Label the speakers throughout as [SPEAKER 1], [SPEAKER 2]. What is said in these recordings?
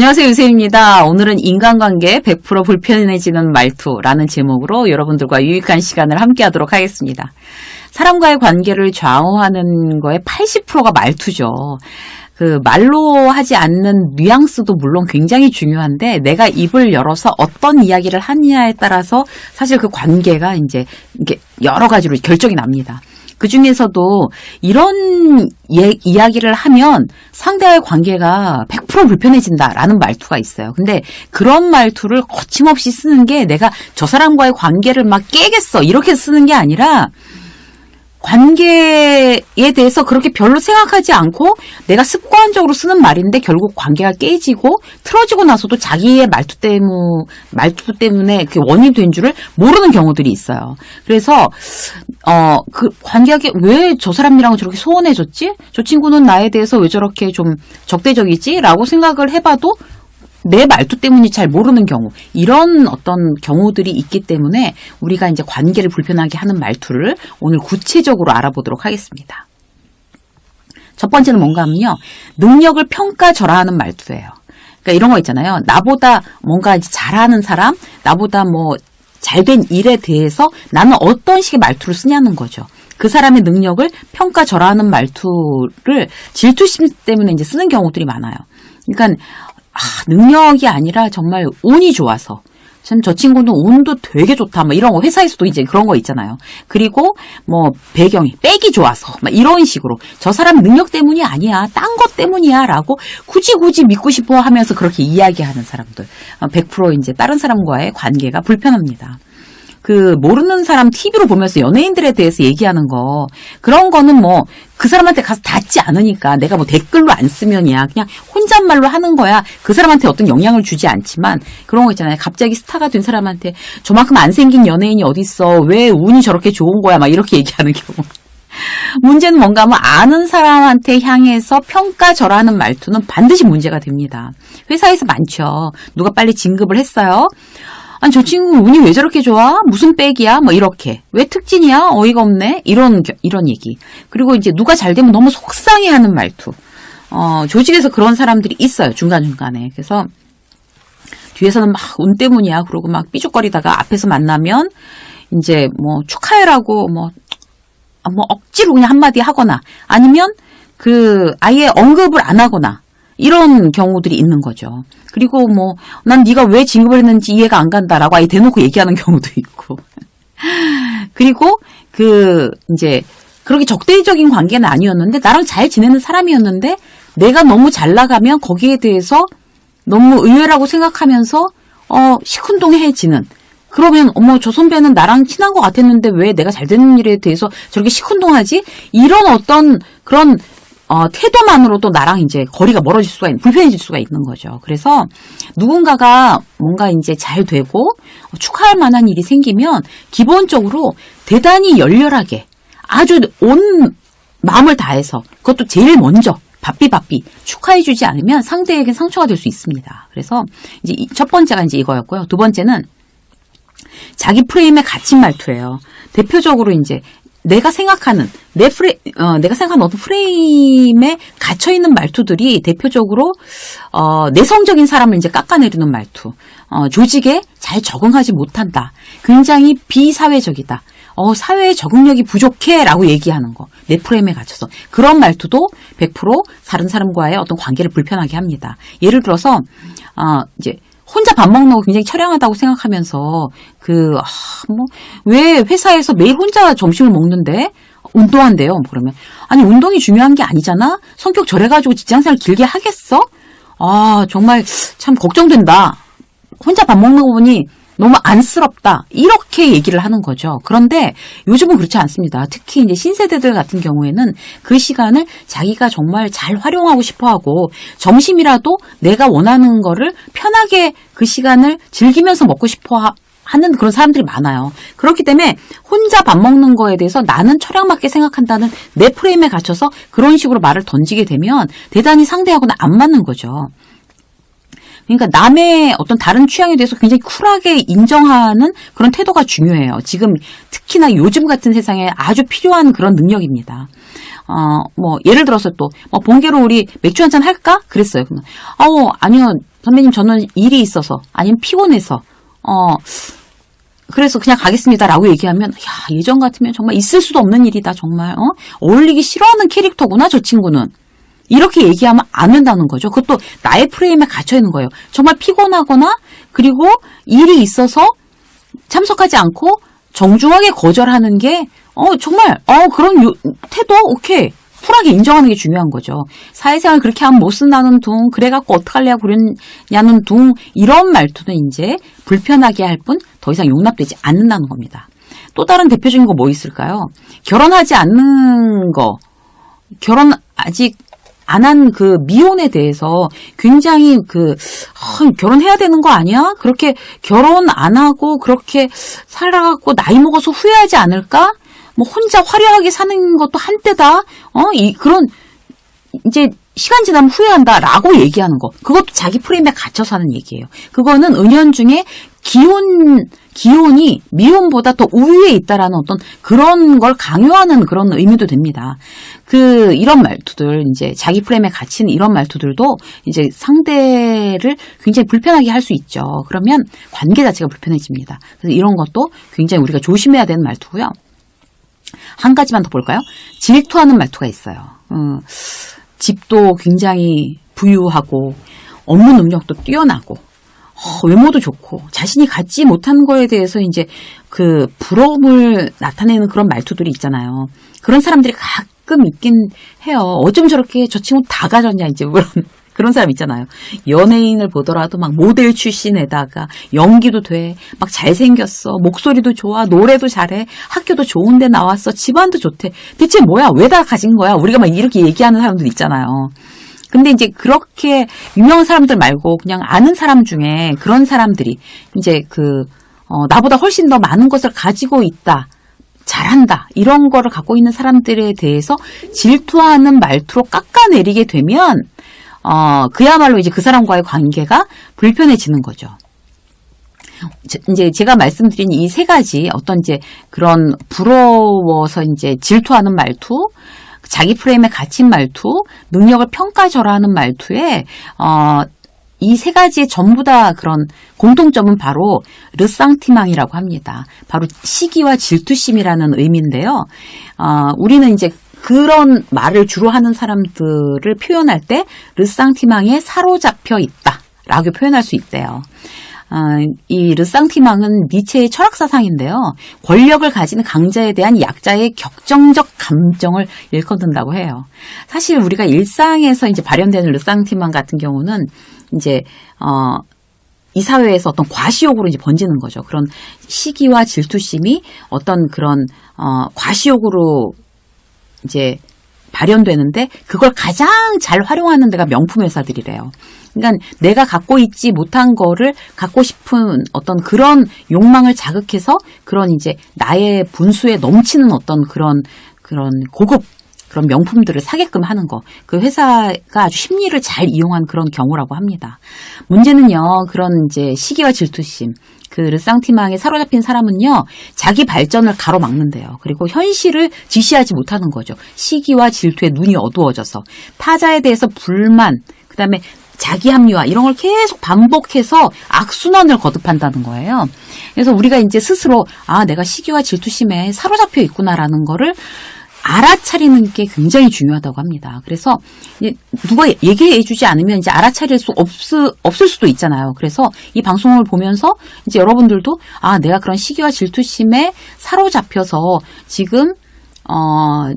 [SPEAKER 1] 안녕하세요, 유세입니다. 오늘은 인간관계 100% 불편해지는 말투라는 제목으로 여러분들과 유익한 시간을 함께 하도록 하겠습니다. 사람과의 관계를 좌우하는 거의 80%가 말투죠. 그 말로 하지 않는 뉘앙스도 물론 굉장히 중요한데 내가 입을 열어서 어떤 이야기를 하느냐에 따라서 사실 그 관계가 이제 이게 여러 가지로 결정이 납니다. 그 중에서도 이런 예, 이야기를 하면 상대와의 관계가 100% 불편해진다라는 말투가 있어요. 근데 그런 말투를 거침없이 쓰는 게 내가 저 사람과의 관계를 막 깨겠어. 이렇게 쓰는 게 아니라 관계에 대해서 그렇게 별로 생각하지 않고 내가 습관적으로 쓰는 말인데 결국 관계가 깨지고 틀어지고 나서도 자기의 말투 때문 말투 때문에 그 원인이 된 줄을 모르는 경우들이 있어요. 그래서 어 그 관계가 왜 저 사람이랑 저렇게 소원해졌지? 저 친구는 나에 대해서 왜 저렇게 좀 적대적이지?라고 생각을 해봐도 내 말투 때문이 잘 모르는 경우 이런 어떤 경우들이 있기 때문에 우리가 이제 관계를 불편하게 하는 말투를 오늘 구체적으로 알아보도록 하겠습니다. 첫 번째는 뭔가 하면요. 능력을 평가절하하는 말투예요. 그러니까 이런 거 있잖아요. 나보다 뭔가 잘하는 사람, 나보다 뭐 잘된 일에 대해서 나는 어떤 식의 말투를 쓰냐는 거죠. 그 사람의 능력을 평가절하하는 말투를 질투심 때문에 이제 쓰는 경우들이 많아요. 그러니까 아, 능력이 아니라 정말 운이 좋아서 참 저 친구는 운도 되게 좋다. 막 이런 거 회사에서도 이제 그런 거 있잖아요. 그리고 뭐 배경이 빽이 좋아서 막 이런 식으로 저 사람 능력 때문이 아니야. 딴 것 때문이야라고 굳이 굳이 믿고 싶어 하면서 그렇게 이야기하는 사람들 100% 어, 이제 다른 사람과의 관계가 불편합니다. 그 모르는 사람 TV로 보면서 연예인들에 대해서 얘기하는 거. 그런 거는 뭐 그 사람한테 가서 닿지 않으니까 내가 뭐 댓글로 안 쓰면이야. 그냥 혼잣말로 하는 거야. 그 사람한테 어떤 영향을 주지 않지만 그런 거 있잖아요. 갑자기 스타가 된 사람한테 저만큼 안 생긴 연예인이 어딨어? 왜 운이 저렇게 좋은 거야? 막 이렇게 얘기하는 경우. 문제는 뭔가 하면 아는 사람한테 향해서 평가절하는 말투는 반드시 문제가 됩니다. 회사에서 많죠. 누가 빨리 진급을 했어요. 아니 저 친구 운이 왜 저렇게 좋아? 무슨 백이야? 뭐 이렇게 왜 특진이야? 어이가 없네. 이런 이런 얘기. 그리고 이제 누가 잘 되면 너무 속상해하는 말투. 어, 조직에서 그런 사람들이 있어요 중간 중간에. 그래서 뒤에서는 막 운 때문이야. 그러고 막 삐죽거리다가 앞에서 만나면 이제 뭐 축하해라고 뭐, 아, 뭐 억지로 그냥 한마디 하거나 아니면 그 아예 언급을 안 하거나 이런 경우들이 있는 거죠. 그리고 뭐 난 네가 왜 진급을 했는지 이해가 안 간다라고 아예 대놓고 얘기하는 경우도 있고. 그리고 그 이제 그렇게 적대적인 관계는 아니었는데 나랑 잘 지내는 사람이었는데 내가 너무 잘 나가면 거기에 대해서 너무 의외라고 생각하면서 어 시큰둥해지는 그러면 어머 저 선배는 나랑 친한 것 같았는데 왜 내가 잘 되는 일에 대해서 저렇게 시큰둥하지? 이런 어떤 그런 어, 태도만으로도 나랑 이제 거리가 멀어질 수가 있는, 불편해질 수가 있는 거죠. 그래서 누군가가 뭔가 이제 잘 되고 축하할 만한 일이 생기면 기본적으로 대단히 열렬하게 아주 온 마음을 다해서 그것도 제일 먼저 바삐바삐 축하해주지 않으면 상대에게 상처가 될 수 있습니다. 그래서 이제 첫 번째가 이제 이거였고요. 두 번째는 자기 프레임에 갇힌 말투예요. 대표적으로 이제 내가 생각하는 내 프레 어, 내가 생각하는 어떤 프레임에 갇혀 있는 말투들이 대표적으로 어, 내성적인 사람을 이제 깎아내리는 말투, 어, 조직에 잘 적응하지 못한다, 굉장히 비사회적이다, 어, 사회에 적응력이 부족해라고 얘기하는 거, 내 프레임에 갇혀서. 그런 말투도 100% 다른 사람과의 어떤 관계를 불편하게 합니다. 예를 들어서 어, 이제 혼자 밥 먹는 거 굉장히 처량하다고 생각하면서 그, 아, 뭐, 왜 회사에서 매일 혼자 점심을 먹는데? 운동한대요. 그러면. 아니, 운동이 중요한 게 아니잖아? 성격 저래가지고 직장생활 길게 하겠어? 아, 정말 참 걱정된다. 혼자 밥 먹는 거 보니 너무 안쓰럽다. 이렇게 얘기를 하는 거죠. 그런데 요즘은 그렇지 않습니다. 특히 이제 신세대들 같은 경우에는 그 시간을 자기가 정말 잘 활용하고 싶어 하고 점심이라도 내가 원하는 거를 편하게 그 시간을 즐기면서 먹고 싶어 하는 그런 사람들이 많아요. 그렇기 때문에 혼자 밥 먹는 거에 대해서 나는 철학 맞게 생각한다는 내 프레임에 갇혀서 그런 식으로 말을 던지게 되면 대단히 상대하고는 안 맞는 거죠. 그러니까 남의 어떤 다른 취향에 대해서 굉장히 쿨하게 인정하는 그런 태도가 중요해요. 지금 특히나 요즘 같은 세상에 아주 필요한 그런 능력입니다. 어, 뭐, 예를 들어서 또, 뭐, 번개로 우리 맥주 한 잔 할까? 그랬어요. 그러면, 어, 아니요. 선배님 저는 일이 있어서 아니면 피곤해서 어 그래서 그냥 가겠습니다라고 얘기하면 야 예전 같으면 정말 있을 수도 없는 일이다 정말 어 어울리기 싫어하는 캐릭터구나 저 친구는 이렇게 얘기하면 안 된다는 거죠. 그것도 나의 프레임에 갇혀 있는 거예요. 정말 피곤하거나 그리고 일이 있어서 참석하지 않고 정중하게 거절하는 게 어 정말 어 그런 요- 태도 오케이 쿨하게 인정하는 게 중요한 거죠. 사회생활 그렇게 하면 못 쓴다는 둥 그래갖고 어떡하려고 그랬냐는 둥 이런 말투는 이제 불편하게 할 뿐 더 이상 용납되지 않는다는 겁니다. 또 다른 대표적인 거 뭐 있을까요? 결혼하지 않는 거 결혼 아직 안 한 그 미혼에 대해서 굉장히 그 아, 결혼해야 되는 거 아니야? 그렇게 결혼 안 하고 그렇게 살아갖고 나이 먹어서 후회하지 않을까? 뭐 혼자 화려하게 사는 것도 한때다. 어, 이 그런 이제 시간 지나면 후회한다라고 얘기하는 거. 그것도 자기 프레임에 갇혀서 하는 얘기예요. 그거는 은연중에 기혼 기혼이 미혼보다 더 우위에 있다라는 어떤 그런 걸 강요하는 그런 의미도 됩니다. 그 이런 말투들 이제 자기 프레임에 갇힌 이런 말투들도 이제 상대를 굉장히 불편하게 할 수 있죠. 그러면 관계 자체가 불편해집니다. 그래서 이런 것도 굉장히 우리가 조심해야 되는 말투고요. 한 가지만 더 볼까요? 질투하는 말투가 있어요. 음, 집도 굉장히 부유하고 업무 능력도 뛰어나고 어, 외모도 좋고 자신이 갖지 못한 거에 대해서 이제 그 부러움을 나타내는 그런 말투들이 있잖아요. 그런 사람들이 가끔 있긴 해요. 어쩜 저렇게 저 친구 다 가졌냐 이제 그런 그런 사람 있잖아요. 연예인을 보더라도 막 모델 출신에다가 연기도 돼, 막 잘생겼어, 목소리도 좋아, 노래도 잘해, 학교도 좋은데 나왔어, 집안도 좋대. 대체 뭐야? 왜 다 가진 거야? 우리가 막 이렇게 얘기하는 사람들 있잖아요. 근데 이제 그렇게 유명한 사람들 말고 그냥 아는 사람 중에 그런 사람들이 이제 그, 어, 나보다 훨씬 더 많은 것을 가지고 있다. 잘한다. 이런 거를 갖고 있는 사람들에 대해서 질투하는 말투로 깎아내리게 되면, 어, 그야말로 이제 그 사람과의 관계가 불편해지는 거죠. 제- 이제 제가 말씀드린 이 세 가지 어떤 이제 그런 부러워서 이제 질투하는 말투, 자기 프레임에 갇힌 말투, 능력을 평가절하하는 말투에 어, 이 세 가지의 전부 다 그런 공통점은 바로 르상티망이라고 합니다. 바로 시기와 질투심이라는 의미인데요. 어, 우리는 이제 그런 말을 주로 하는 사람들을 표현할 때 르상티망에 사로잡혀 있다 라고 표현할 수 있대요. 어, 이 르상티망은 니체의 철학 사상인데요. 권력을 가진 강자에 대한 약자의 격정적 감정을 일컫는다고 해요. 사실 우리가 일상에서 이제 발현되는 르상티망 같은 경우는 이제 어, 이 사회에서 어떤 과시욕으로 이제 번지는 거죠. 그런 시기와 질투심이 어떤 그런 어, 과시욕으로 이제 발현되는데 그걸 가장 잘 활용하는 데가 명품 회사들이래요. 그러니까 내가 갖고 있지 못한 거를 갖고 싶은 어떤 그런 욕망을 자극해서 그런 이제 나의 분수에 넘치는 어떤 그런 그런 고급 그런 명품들을 사게끔 하는 거. 그 회사가 아주 심리를 잘 이용한 그런 경우라고 합니다. 문제는요, 그런 이제 시기와 질투심, 그 르상티망에 사로잡힌 사람은요, 자기 발전을 가로막는데요. 그리고 현실을 지시하지 못하는 거죠. 시기와 질투에 눈이 어두워져서 타자에 대해서 불만, 그 다음에 자기 합리화 이런 걸 계속 반복해서 악순환을 거듭한다는 거예요. 그래서 우리가 이제 스스로 아 내가 시기와 질투심에 사로잡혀 있구나라는 거를 알아차리는 게 굉장히 중요하다고 합니다. 그래서 누가 얘기해 주지 않으면 이제 알아차릴 수 없, 없을 수도 있잖아요. 그래서 이 방송을 보면서 이제 여러분들도 아 내가 그런 시기와 질투심에 사로잡혀서 지금 어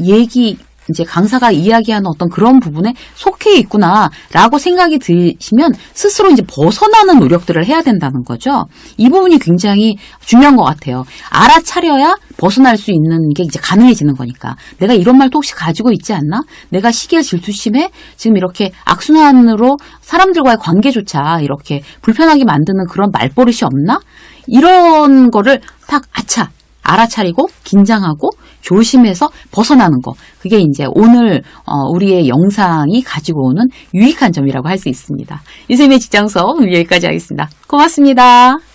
[SPEAKER 1] 얘기 이제 강사가 이야기하는 어떤 그런 부분에 속해 있구나라고 생각이 드시면 스스로 이제 벗어나는 노력들을 해야 된다는 거죠. 이 부분이 굉장히 중요한 것 같아요. 알아차려야 벗어날 수 있는 게 이제 가능해지는 거니까. 내가 이런 말도 혹시 가지고 있지 않나? 내가 시기와 질투심에 지금 이렇게 악순환으로 사람들과의 관계조차 이렇게 불편하게 만드는 그런 말버릇이 없나? 이런 거를 딱 아차 알아차리고 긴장하고 조심해서 벗어나는 거. 그게 이제 오늘 어, 우리의 영상이 가지고 오는 유익한 점이라고 할 수 있습니다. 유쌤의 직장 수업 여기까지 하겠습니다. 고맙습니다.